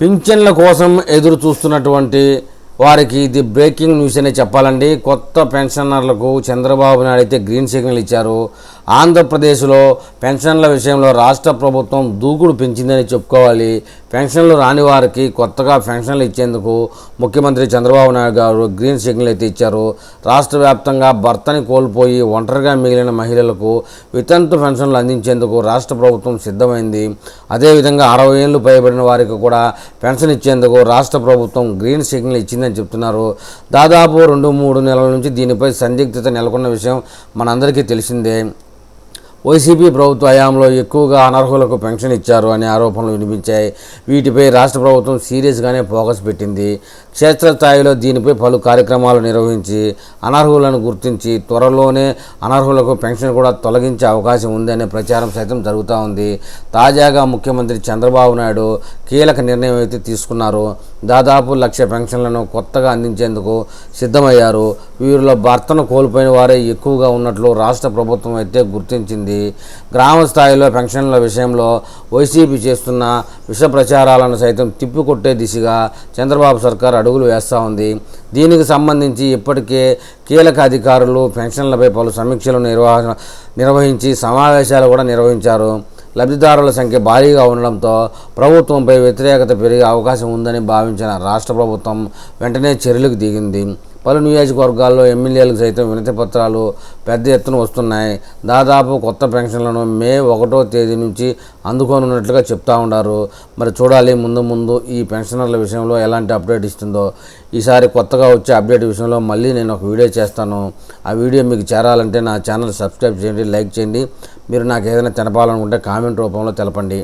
పింఛన్ల కోసం ఎదురు చూస్తున్నటువంటి వారికి ఇది బ్రేకింగ్ న్యూస్ అనే చెప్పాలండి. కొత్త పెన్షనర్లకు చంద్రబాబు నాయుడు అయితే గ్రీన్ సిగ్నల్ ఇచ్చారు. ఆంధ్రప్రదేశ్లో పెన్షన్ల విషయంలో రాష్ట్ర ప్రభుత్వం దూకుడు పెంచిందని చెప్పుకోవాలి. పెన్షన్లు రాని వారికి కొత్తగా పెన్షన్లు ఇచ్చేందుకు ముఖ్యమంత్రి చంద్రబాబు నాయుడు గారు గ్రీన్ సిగ్నల్ అయితే ఇచ్చారు. రాష్ట్ర వ్యాప్తంగా భర్తని కోల్పోయి ఒంటరిగా మిగిలిన మహిళలకు వితంతు పెన్షన్లు అందించేందుకు రాష్ట్ర ప్రభుత్వం సిద్ధమైంది. అదేవిధంగా అరవై ఏళ్ళు పైబడిన వారికి కూడా పెన్షన్ ఇచ్చేందుకు రాష్ట్ర ప్రభుత్వం గ్రీన్ సిగ్నల్ ఇచ్చిందని చెప్తున్నారు. దాదాపు రెండు మూడు నెలల నుంచి దీనిపై సందిగ్ధత నెలకొన్న విషయం మనందరికీ తెలిసిందే. వైసీపీ ప్రభుత్వ హయాంలో ఎక్కువగా అనర్హులకు పెన్షన్ ఇచ్చారు అనే ఆరోపణలు వినిపించాయి. వీటిపై రాష్ట్ర ప్రభుత్వం సీరియస్గానే ఫోకస్ పెట్టింది. క్షేత్రస్థాయిలో దీనిపై పలు కార్యక్రమాలు నిర్వహించి అనర్హులను గుర్తించి త్వరలోనే అనర్హులకు పెన్షన్ కూడా తొలగించే అవకాశం ఉందనే ప్రచారం సైతం జరుగుతూ ఉంది. తాజాగా ముఖ్యమంత్రి చంద్రబాబు నాయుడు కీలక నిర్ణయం అయితే తీసుకున్నారు. దాదాపు లక్ష పెన్షన్లను కొత్తగా అందించేందుకు సిద్ధమయ్యారు. వీరిలో భర్తను కోల్పోయిన వారే ఎక్కువగా ఉన్నట్లు రాష్ట్ర ప్రభుత్వం అయితే గుర్తించింది. గ్రామ స్థాయిలో పెన్షన్ల విషయంలో వైసీపీ చేస్తున్న విష ప్రచారాలను సైతం తిప్పికొట్టే దిశగా చంద్రబాబు సర్కార్ అడుగులు వేస్తూ ఉంది. దీనికి సంబంధించి ఇప్పటికే కీలక అధికారులు పెన్షన్లపై పలు సమీక్షలు నిర్వహణ నిర్వహించి సమావేశాలు కూడా నిర్వహించారు. లబ్ధిదారుల సంఖ్య భారీగా ఉండడంతో ప్రభుత్వంపై వ్యతిరేకత పెరిగే అవకాశం ఉందని భావించిన రాష్ట్ర ప్రభుత్వం వెంటనే చర్యలకు దిగింది. పలు నియోజకవర్గాల్లో ఎమ్మెల్యేలకు సైతం వినతి పత్రాలు పెద్ద ఎత్తున వస్తున్నాయి. దాదాపు కొత్త పెన్షన్లను మే ఒకటో తేదీ నుంచి అందుకోనున్నట్లుగా చెప్తా ఉన్నారు. మరి చూడాలి ముందు ముందు ఈ పెన్షనర్ల విషయంలో ఎలాంటి అప్డేట్ ఇస్తుందో. ఈసారి కొత్తగా వచ్చే అప్డేట్ విషయంలో మళ్ళీ నేను ఒక వీడియో చేస్తాను. ఆ వీడియో మీకు చేరాలంటే నా ఛానల్ సబ్స్క్రైబ్ చేయండి లైక్ చేయండి. మీరు నాకు ఏదైనా తెలపాలనుకుంటే కామెంట్ రూపంలో తెలపండి.